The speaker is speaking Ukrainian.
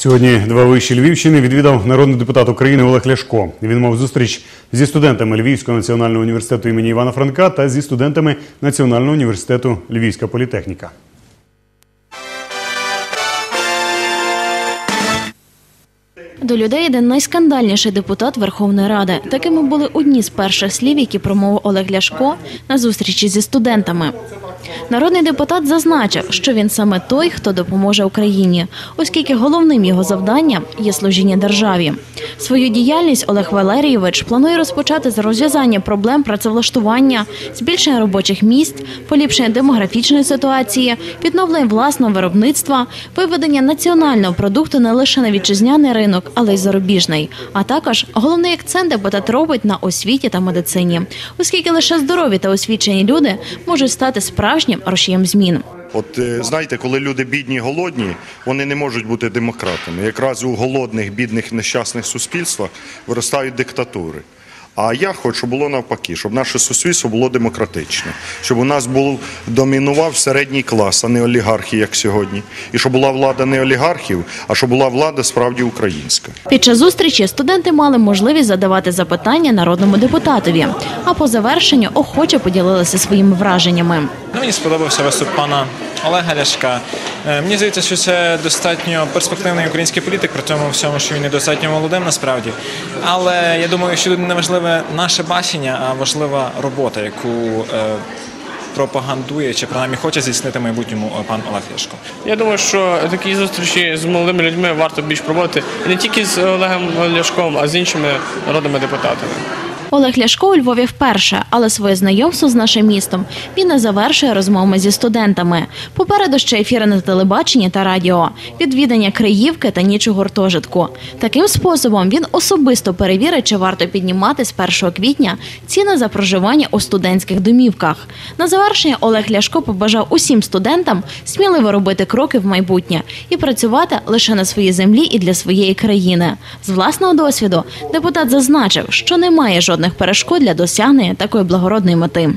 Сьогодні два виші Львівщини відвідав народний депутат України Олег Ляшко. Він мав зустріч зі студентами Львівського національного університету імені Івана Франка та зі студентами Національного університету Львівська політехніка. До людей йде найскандальніший депутат Верховної Ради. Такими були одні з перших слів, які промовив Олег Ляшко на зустрічі зі студентами. Народний депутат зазначив, що він саме той, хто допоможе Україні, оскільки головним його завданням є служіння державі. Свою діяльність Олег Валерійович планує розпочати з розв'язання проблем працевлаштування, збільшення робочих місць, поліпшення демографічної ситуації, відновлення власного виробництва, виведення національного продукту не лише на вітчизняний ринок, але й зарубіжний. А також головний акцент депутат робить на освіті та медицині, оскільки лише здорові та освічені люди можуть стати справжнім рушієм змін. От е, знаєте, коли люди бідні, голодні, вони не можуть бути демократами. Якраз у голодних, бідних, нещасних суспільствах виростають диктатури. А я хочу, щоб було навпаки, щоб наше суспільство було демократичне, щоб у нас був домінував середній клас, а не олігархи, як сьогодні, і щоб була влада не олігархів, а щоб була влада справді українська. Під час зустрічі студенти мали можливість задавати запитання народному депутатові, а по завершенню охоче поділилися своїми враженнями. Ну, мені сподобався виступ пана Олега Ляшка. Е, Мені здається, що це достатньо перспективний український політик, при тому всьому, що він недостатньо молодим насправді. Але я думаю, що тут не важливе наше бачення, а важлива робота, яку е, пропагандує чи принаймні хоче здійснити майбутньому е, пан Олег Ляшко. Я думаю, що такі зустрічі з молодими людьми варто більш проводити не тільки з Олегом Ляшком, а з іншими народними депутатами. Олег Ляшко у Львові вперше, але своє знайомство з нашим містом він не завершує розмовами зі студентами. Попереду ще ефіри на телебаченні та радіо, відвідання Криївки та ніч у гуртожитку. Таким способом він особисто перевірить, чи варто піднімати з 1 квітня ціни за проживання у студентських домівках. На завершення Олег Ляшко побажав усім студентам сміливо робити кроки в майбутнє і працювати лише на своїй землі і для своєї країни. З власного досвіду депутат зазначив, що немає жодних перешкод для досягнення такої благородної мети.